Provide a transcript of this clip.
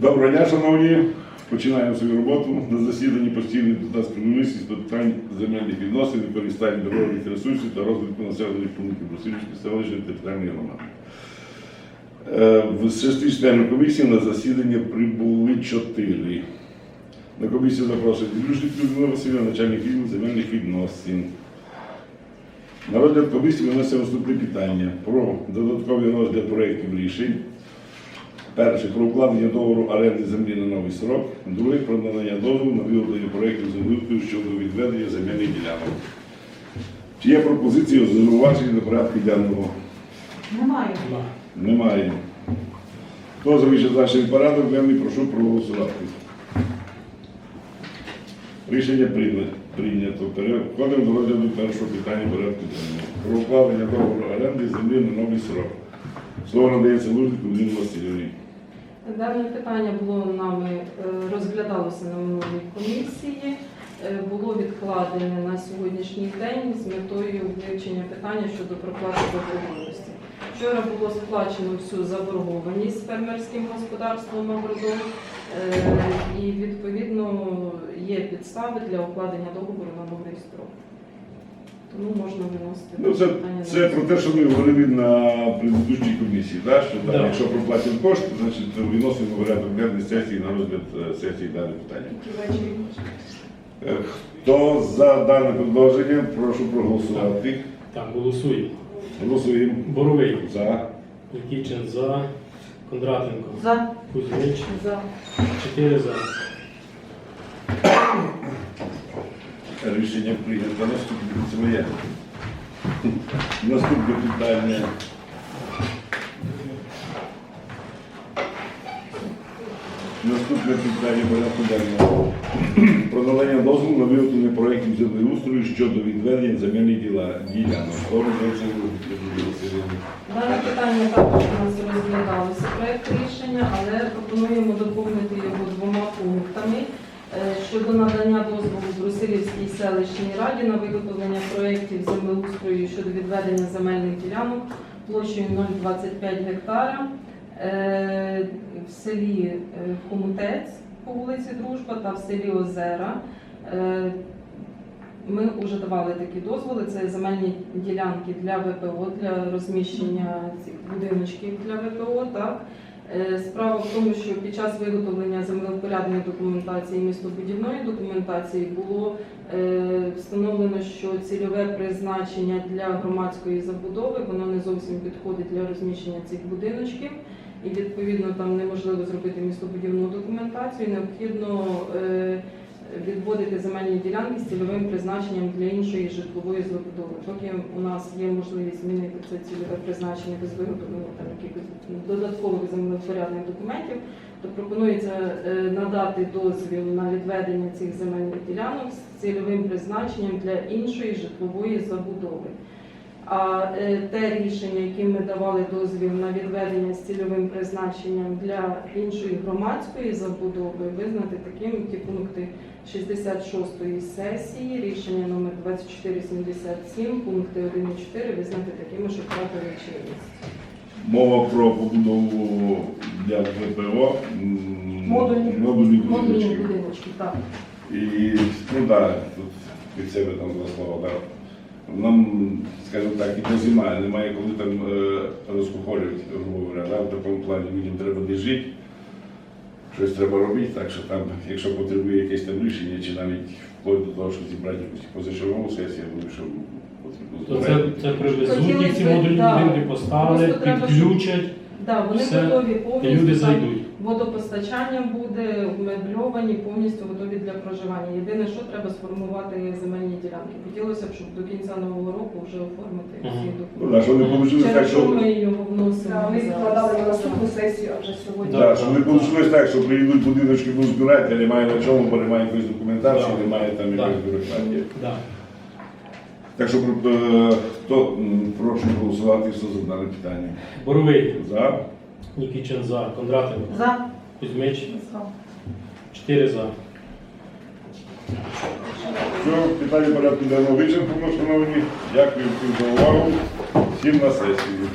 Доброго дня, шановні. Починаємо свою роботу на засіданні постійної депутатської комісії з питань земельних відносин, використання дорожніх ресурсів та розвитку населених пунктів Брусилівської селищної територіальної громади. Е, В шести членів комісії на засідання прибули чотири. На комісію запрошують Ілюшник Людмила Васильівна, начальник відділу земельних відносин. На розгляд комісії виноситься наступне питання про додатковий розгляд проєктів рішень. Перше про укладення договору оренди землі на новий срок. Друге про надання дозволу на виготовлення проєктів землеустрою щодо відведення земельних ділянок. Чи є пропозиції зауваження до порядку денного? Немає. Немає. Хто за вищезначений порядок денний, прошу проголосувати. Рішення прийня- прийнято. Переходимо до розгляду першого питання порядку денного. Про укладення договору оренди землі на новий срок. Слово надається Лужнику Ліні Васильовні. Дане питання було нами е, розглядалося на минулій комісії. Е, Було відкладене на сьогоднішній день з метою вивчення питання щодо проплати заборгованості. Вчора було сплачено всю заборгованість фермерським господарством «Агродом», е, і відповідно є підстави для укладення договору на новий строк. Тому можна виносити Ну, це, питання це на про те, що ми говорили на предыдущій комісії, да? що да, Да. якщо проплатимо кошти, значить виносимо в порядок денний сесії на розгляд е, сесії дане питання. Е, Хто за дане предложення, прошу проголосувати. Так, голосуємо. Голосуємо Боровий, за. Нікічин за, Кондратенко, За. Кузьмич, За. 4 за. Рішення прийнято. Наступне моє. Наступне питання. Наступне питання порядку денного. Про надання дозволу на виготовлення проєктів землеустрою щодо відведення земельних діла- ділянок. Дане питання також у нас розглядалося проект рішення, але пропонуємо доповнити його двома пунктами щодо надання дозволу Брусилівській селищній раді на виготовлення проєктів землеустрою щодо відведення земельних ділянок площею 0,25 гектара е, в селі е, Хомутець по вулиці Дружба та в селі Озера. Е, ми вже давали такі дозволи. Це земельні ділянки для ВПО, для розміщення цих будиночків для ВПО. Так Е, справа в тому, що під час виготовлення землевпорядної документації, містобудівної документації було е, встановлено, що цільове призначення для громадської забудови воно не зовсім підходить для розміщення цих будиночків. І відповідно там неможливо зробити містобудівну документацію. Необхідно е, відводити земельні ділянки з цільовим призначенням для іншої житлової забудови. Поки у нас є можливість змінити це цільове призначення без виготовлення там якихось додаткових землевпорядних документів, то пропонується е, надати дозвіл на відведення цих земельних ділянок з цільовим призначенням для іншої житлової забудови. А е, те рішення, яким ми давали дозвіл на відведення з цільовим призначенням для іншої громадської забудови, визнати таким ті пункти 66-ї сесії, рішення номер 2477, пункти 1 і 4 визнати такими, що втратили чинність. Мова про побудову для ВПО м, Модульні. будиночки, так. І ну так, тут від себе там два слова. Да. Нам, скажімо так, і зима, немає коли там е, розкухолювати, грубо говоря, да, в такому плані людям треба не жити, щось треба робити, так що там, якщо потребує якесь там рішення, чи навіть вплоть до того, щоб зібрати якусь позачергову сесію, я думаю, що потрібно збирати. це, це привезуть, ці модульні да. будинки поставили, підключать, Да, вони Все, готові і повністю. люди там зайдуть. Водопостачання буде, мебльовані, повністю готові для проживання. Єдине, що треба сформувати земельні ділянки. Хотілося б, щоб до кінця нового року вже оформити Ага. всі Ну, документи. не вийшло так, Через що що ми його вносимо. Вони зараз. відкладали на наступну сесію, а вже сьогодні. Да, щоб не вийшло так, що приїдуть будиночки, будуть збирати, а немає на чому, бо немає якоїсь документації, Да. немає там якоїсь бюрократії. Да. Так що е, хто прошу голосувати хто за дане питання. Боровий, За. Нікічин за, Кондратенко, За. Кузьмич, За. Чотири за. Все, питання порядку денного вичерпано, шановні. Дякую всім за увагу. Всім на сесію.